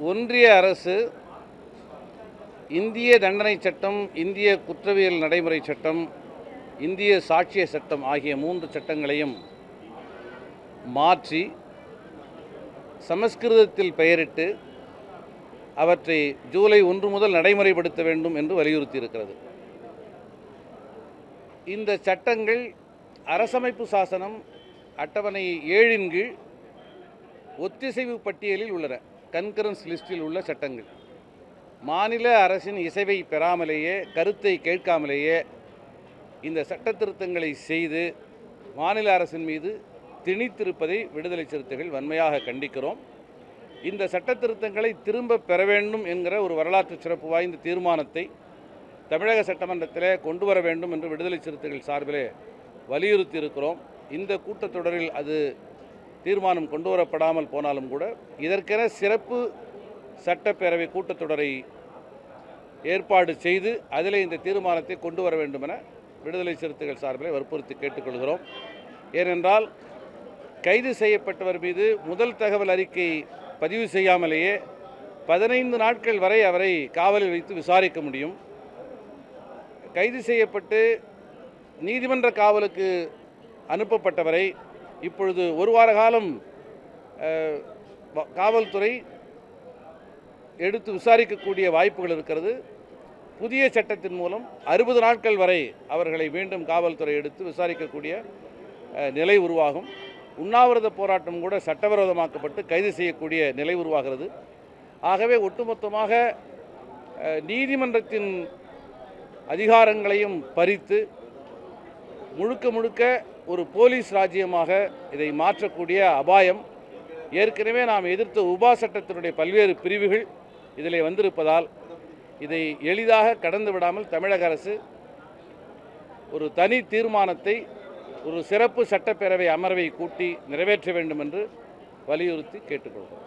ஒன்றிய அரசு இந்திய தண்டனை சட்டம் இந்திய குற்றவியல் நடைமுறை சட்டம் இந்திய சாட்சிய சட்டம் ஆகிய மூன்று சட்டங்களையும் மாற்றி சமஸ்கிருதத்தில் பெயரிட்டு அவற்றை ஜூலை ஒன்று முதல் நடைமுறைப்படுத்த வேண்டும் என்று வலியுறுத்தி இருக்கிறது இந்த சட்டங்கள் அரசமைப்பு சாசனம் அட்டவணை ஏழின் கீழ் ஒத்திசைவு பட்டியலில் உள்ளன. கன்கரன்ஸ் லிஸ்டில் உள்ள சட்டங்கள். மாநில அரசின் இசைவை பெறாமலேயே கருத்தை கேட்காமலேயே இந்த சட்ட திருத்தங்களை செய்து மாநில அரசின் மீது திணித்திருப்பதை விடுதலை சிறுத்தைகள் வன்மையாக கண்டிக்கிறோம். இந்த சட்ட திருத்தங்களை திரும்ப பெற வேண்டும் என்கிற ஒரு வரலாற்று சிறப்பு வாய்ந்த தீர்மானத்தை தமிழக சட்டமன்றத்தில் கொண்டு வர வேண்டும் என்று விடுதலை சிறுத்தைகள் சார்பிலே வலியுறுத்தி இருக்கிறோம் இந்த கூட்டத்தொடரில் அது தீர்மானம் கொண்டு வரப்படாமல் போனாலும் கூட இதற்கென சிறப்பு சட்டப்பேரவை கூட்டத்தொடரை ஏற்பாடு செய்து அதிலே இந்த தீர்மானத்தை கொண்டு வர வேண்டுமென விடுதலை சிறுத்தைகள் சார்பில் வற்புறுத்தி கேட்டுக்கொள்கிறோம். ஏனென்றால் கைது செய்யப்பட்டவர் மீது முதல் தகவல் அறிக்கை பதிவு செய்யாமலேயே பதினைந்து நாட்கள் வரை அவரை காவலில் வைத்து விசாரிக்க முடியும். கைது செய்யப்பட்டு நீதிமன்ற காவலுக்கு அனுப்பப்பட்டவரை இப்பொழுது ஒரு வார காலம் காவல்துறை எடுத்து விசாரிக்கக்கூடிய வாய்ப்புகள் இருக்கிறது. புதிய சட்டத்தின் மூலம் அறுபது நாட்கள் வரை அவர்களை மீண்டும் காவல்துறை எடுத்து விசாரிக்கக்கூடிய நிலை உருவாகும். உண்ணாவிரத போராட்டம் கூட சட்டவிரோதமாக்கப்பட்டு கைது செய்யக்கூடிய நிலை உருவாகிறது. ஆகவே ஒட்டுமொத்தமாக நீதிமன்றத்தின் அதிகாரங்களையும் பறித்து முழுக்க முழுக்க ஒரு போலீஸ் ராஜ்யமாக இதை மாற்றக்கூடிய அபாயம். ஏற்கனவே நாம் எதிர்த்த உபா சட்டத்தினுடைய பல்வேறு பிரிவுகள் இதிலே வந்திருப்பதால் இதை எளிதாக கடந்து விடாமல் தமிழக அரசு ஒரு தனி தீர்மானத்தை ஒரு சிறப்பு சட்டப்பேரவை அமர்வை கூட்டி நிறைவேற்ற வேண்டும் என்று வலியுறுத்தி கேட்டுக்கொள்கிறோம்.